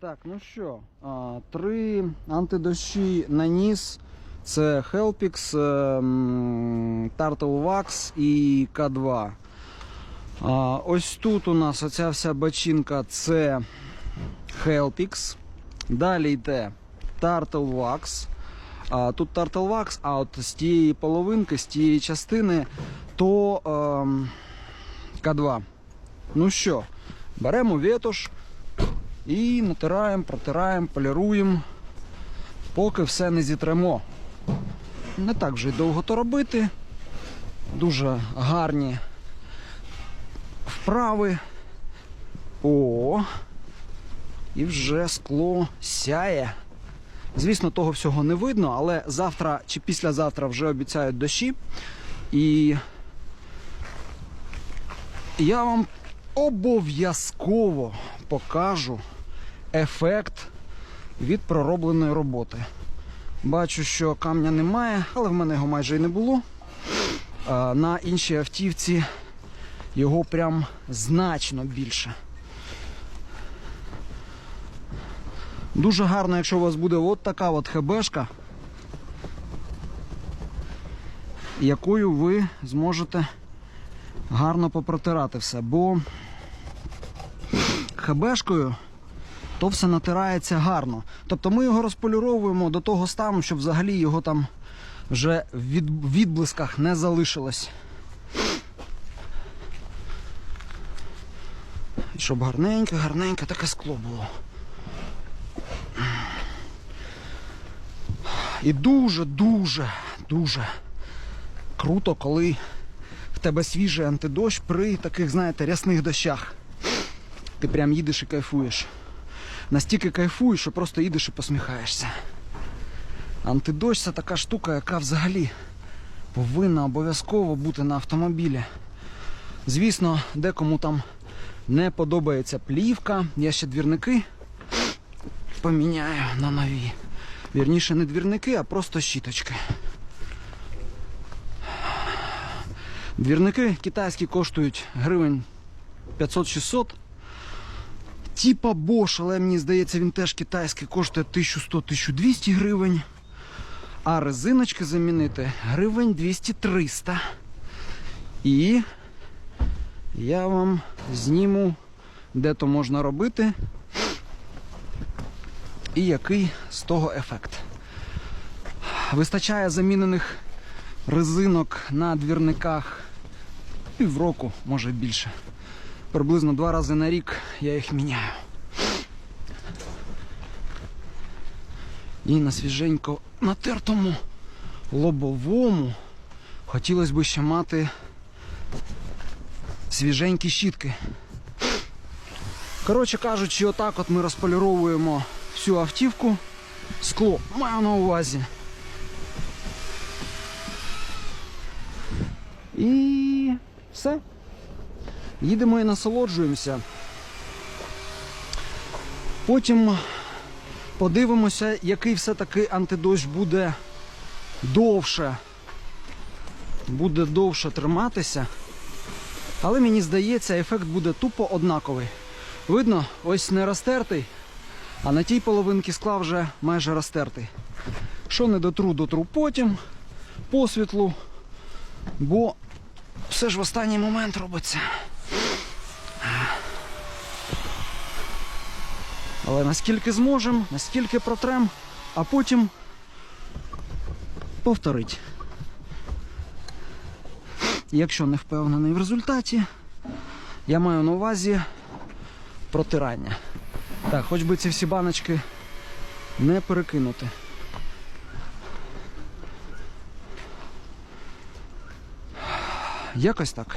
Так, ну що, три антидощі наніс. Це Helpix, ем, Turtle Wax і К2. Ось тут у нас оця вся бачинка це Helpix. Далі йде Turtle Wax. Тут Turtle Wax, а от з тієї половинки, з тієї частини, то ем, К2. Ну що, беремо ветош. І натираємо, протираємо, поліруємо, поки все не зітремо. Не так вже й довго то робити. Дуже гарні вправи. О, і вже скло сяє. Звісно, того всього не видно, але завтра чи післязавтра вже обіцяють дощі. І я вам обов'язково покажу ефект від проробленої роботи. Бачу, що камня немає, але в мене його майже і не було. На іншій автівці його прям значно більше. Дуже гарно, якщо у вас буде от така от хебешка, якою ви зможете гарно попротирати все, бо хебешкою то все натирається гарно. Тобто ми його розполіровуємо до того стану, щоб взагалі його там вже в відблисках не залишилось. Щоб гарненьке, гарненьке таке скло було. І дуже, дуже, дуже круто, коли в тебе свіжий антидощ при таких, знаєте, рясних дощах. Ти прям їдеш і кайфуєш. Настільки кайфуєш, що просто їдеш і посміхаєшся. Антидощ це така штука, яка взагалі повинна обов'язково бути на автомобілі. Звісно, декому там не подобається плівка. Я ще двірники поміняю на нові. Вірніше не двірники, а просто щіточки. Двірники китайські коштують гривень 500-600. Типа Bosch, але мені здається, він теж китайський коштує 1100-1200 гривень. А резиночки замінити гривень 200-300. І я вам зніму, де то можна робити. І який з того ефект. Вистачає замінених резинок на двірниках півроку, може більше. Приблизно два рази на рік я їх міняю. І на свіженько натертому лобовому хотілося б ще мати свіженькі щітки. Коротше кажучи, отак от ми розполіровуємо всю автівку. Скло маю на увазі. І все. Їдемо і насолоджуємося. Потім подивимося, який все-таки антидощ буде довше. Буде довше триматися. Але мені здається, ефект буде тупо однаковий. Видно, ось не розтертий, а на тій половинці скла вже майже розтертий. Що не дотру, дотру потім по світлу, бо все ж в останній момент робиться. Але наскільки зможемо, наскільки протрем, а потім повторить. Якщо не впевнений в результаті, я маю на увазі протирання. Так, хоч би ці всі баночки не перекинути. Якось так.